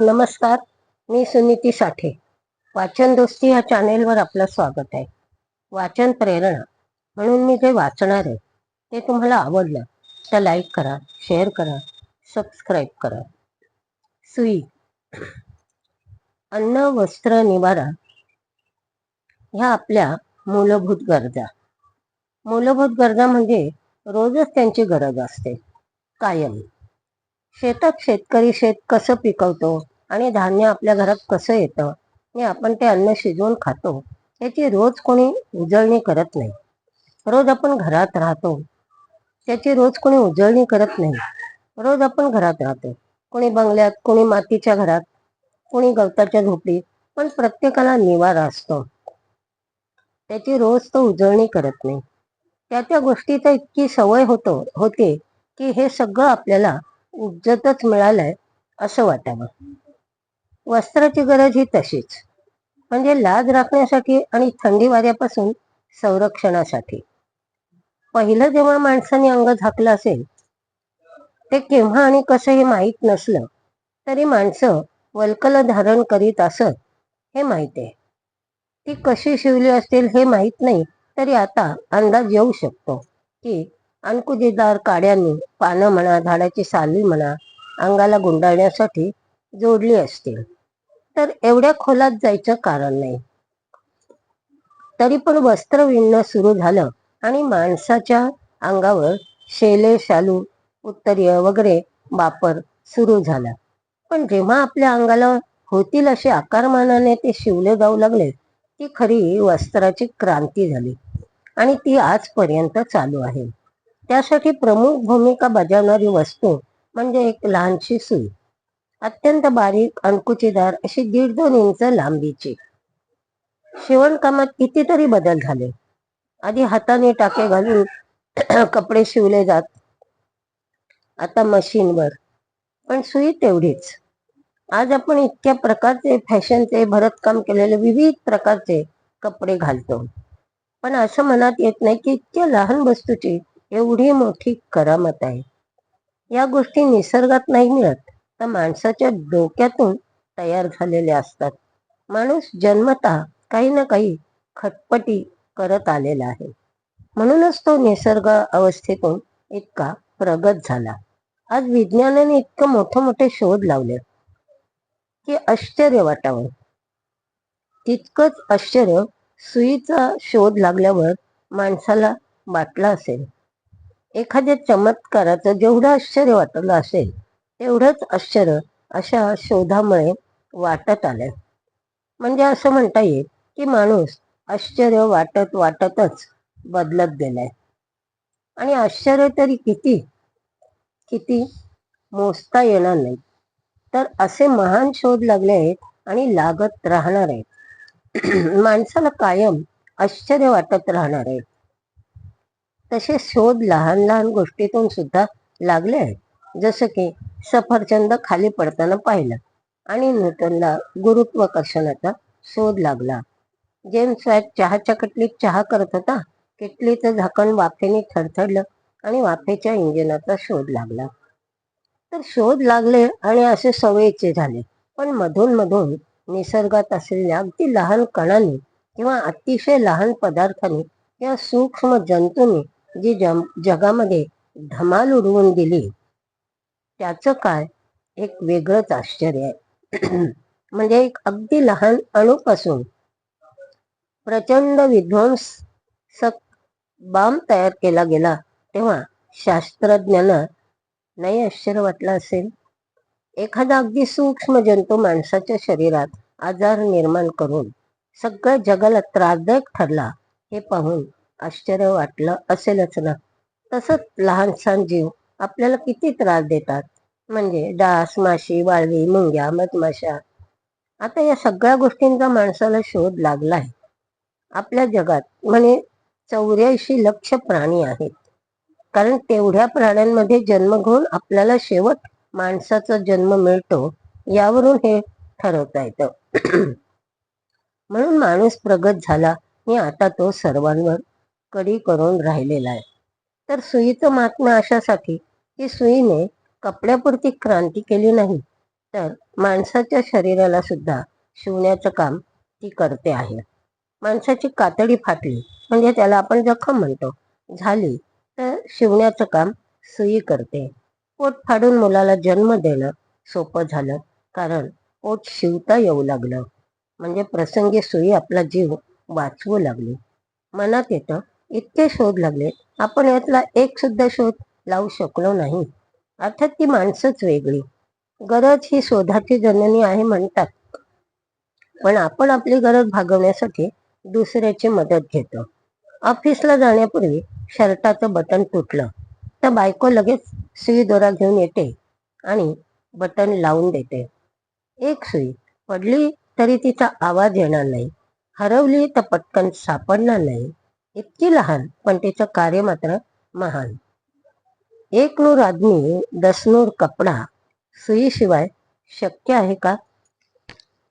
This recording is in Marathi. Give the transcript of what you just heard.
नमस्कार मी सुनीती साठे. वाचन दोस्ती या चॅनेलवर आपलं स्वागत आहे. वाचन प्रेरणा म्हणून मी जे वाचणार आहे ते तुम्हाला आवडलं तर लाईक करा शेअर करा सबस्क्राईब करा. सुई. अन्न वस्त्र निवारा ह्या आपल्या मूलभूत गरजा. मूलभूत गरजा म्हणजे रोजच त्यांची गरज असते. कायम. शेतात शेतकरी शेत कसं पिकवतो आणि धान्य आपल्या घरात कसं येतं आणि आपण ते अन्न शिजवून खातो. याची रोज कोणी उजळणी करत नाही. रोज आपण घरात राहतो. त्याची रोज कोणी उजळणी करत नाही. रोज आपण घरात राहतो. कोणी बंगल्यात कोणी मातीच्या घरात कोणी गवताच्या झोपडीत पण प्रत्येकाला निवारा असतो. त्याची रोज तो उजळणी करत नाही. त्या त्या गोष्टीचा इतकी सवय होतो होते की हे सगळं आपल्याला उज्जतच मिळालंय असं वाटावं. वस्त्राची गरज ही तशीच. म्हणजे लाज राखण्यासाठी आणि थंडी वाऱ्यापासून संरक्षणासाठी. पहिलं जेव्हा माणसाने अंग झाकलं असेल ते केव्हा आणि कसं हे माहीत नसलं तरी माणसं वल्कल धारण करीत असत हे माहीत आहे. ती कशी शिवली असतील हे माहीत नाही तरी आता अंदाज येऊ शकतो की अणकुजीदार काड्यांनी पानं म्हणा झाडाची साली म्हणा अंगाला गुंडाळण्यासाठी जोडली असतील तर एवढ्या खोलात जायचं कारण नाही. तरी पण वस्त्र विणणं सुरू झालं आणि माणसाच्या अंगावर शेले शालू उत्तरीय वगैरे वापर सुरू झाला. पण जेव्हा आपल्या अंगाला होतील असे आकारमानाने ते शिवले जाऊ लागले ती खरी वस्त्राची क्रांती झाली आणि ती आजपर्यंत चालू आहे. त्यासाठी प्रमुख भूमिका बजावणारी वस्तू म्हणजे एक लहानशी सुई. अत्यंत बारीक अंकुचीदार अशी दीड दोन इंच लांबीची. शिवणकामात कितीतरी बदल झाले. आधी हाताने टाके घालून कपडे शिवले जात. आता मशीनवर. पण सुई तेवढीच. आज आपण इतक्या प्रकारचे फॅशनचे भरतकाम केलेले विविध प्रकारचे कपडे घालतो. पण असं मनात येत नाही की इतक्या लहान वस्तूची एवढी मोठी करामत आहे. या गोष्टी निसर्गात नाही मिळत तर माणसाच्या डोक्यातून तयार झालेल्या असतात. माणूस जन्मता काही ना काही खटपटी करत आलेला आहे. म्हणूनच तो निसर्ग अवस्थेतून इतका प्रगत झाला. आज विज्ञानाने इतकं मोठे मोठे शोध लावले की आश्चर्य वाटावं. तितकंच आश्चर्य सुईचा शोध लागल्यावर माणसाला वाटला असेल. एखाद्या चमत्काराचं जेवढं आश्चर्य वाटलं असेल तेवढंच आश्चर्य अशा शोधामुळे वाटत आलं म्हणजे असं म्हणता येईल की माणूस आश्चर्य वाटत वाटतच बदलत गेलाय. आणि आश्चर्य तरी किती? किती? मोजता येणार नाही. तर असे महान शोध लागले आहेत आणि लागत राहणार आहेत. माणसाला कायम आश्चर्य वाटत राहणार आहे. तसे शोध लहान लहान गोष्टीतून सुद्धा लागले आहेत. जसं की सफरचंद खाली पडताना पाहिलं आणि न्यूटनला गुरुत्वाकर्षणाचा शोध लागला. जेम्स वॅट चहाच्या कटलीत चहा करत होता. किटलीचं झाकण वाफेने थरथडलं आणि वाफेच्या इंजिनाचा शोध लागला. तर शोध लागले आणि असे सवयीचे झाले. पण मधून मधून निसर्गात असलेल्या अगदी लहान कणांनी किंवा अतिशय लहान पदार्थांनी किंवा सूक्ष्म जंतूंनी जी जगामध्ये धमाल उडवून दिली त्याचं काय? एक वेगळंच आश्चर्य आहे. म्हणजे एक अगदी लहान अणूपासून प्रचंड विध्वंसक बाम तयार केला गेला. तेव्हा शास्त्रज्ञांना नाही आश्चर्य वाटलं असेल? एखादा अगदी सूक्ष्म जंतू माणसाच्या शरीरात आजार निर्माण करून सगळ्या जगाला त्रासदायक ठरला हे पाहून आश्चर्य वाटलं असेलच ना. तसंच लहानसहान जीव आपल्याला किती त्रास देतात. म्हणजे डास माशी वाळवी मुंग्या मधमाशा. आता या सगळ्या गोष्टींचा माणसाला शोध लागला आहे. आपल्या जगात म्हणे चौऱ्याऐंशी लक्ष प्राणी आहेत. कारण तेवढ्या प्राण्यांमध्ये जन्म घेऊन आपल्याला शेवट माणसाचा जन्म मिळतो यावरून हे ठरवता येतं. म्हणून माणूस प्रगत झाला आणि आता तो सर्वांवर कडी करून राहिलेला आहे. तर सुईचं महात्म्य अशासाठी की सुईने कपड्यापुरती क्रांती केली नाही तर माणसाच्या शरीराला सुद्धा शिवण्याचं काम ती करते आहे. माणसाची कातडी फाटली म्हणजे त्याला आपण जखम म्हणतो झाली तर शिवण्याचं काम सुई करते. पोट फाडून मुलाला जन्म देणं सोपं झालं कारण पोट शिवता येऊ लागलं. म्हणजे प्रसंगी सुई आपला जीव वाचवू लागली. मनात येतं इतके शोध लागले. आपण यातला एक सुद्धा शोध लावू शकलो नाही. अर्थात ती माणसंच वेगळी. गरज ही शोधाची जननी आहे म्हणतात. पण आपण आपली गरज भागवण्यासाठी दुसऱ्याची मदत घेतो. ऑफिसला जाण्यापूर्वी शर्टाचं बटन तुटलं. तर बायको लगेच सुई दोरा घेऊन येते आणि बटन लावून देते. एक सुई पडली तरी तिचा आवाज येणार नाही. हरवली तर पटकन सापडणार नाही. इतकी लहान पण तिचं कार्य मात्र महान. एक नूर आदमी दस नूर कपडा सुईशिवाय शक्य आहे का?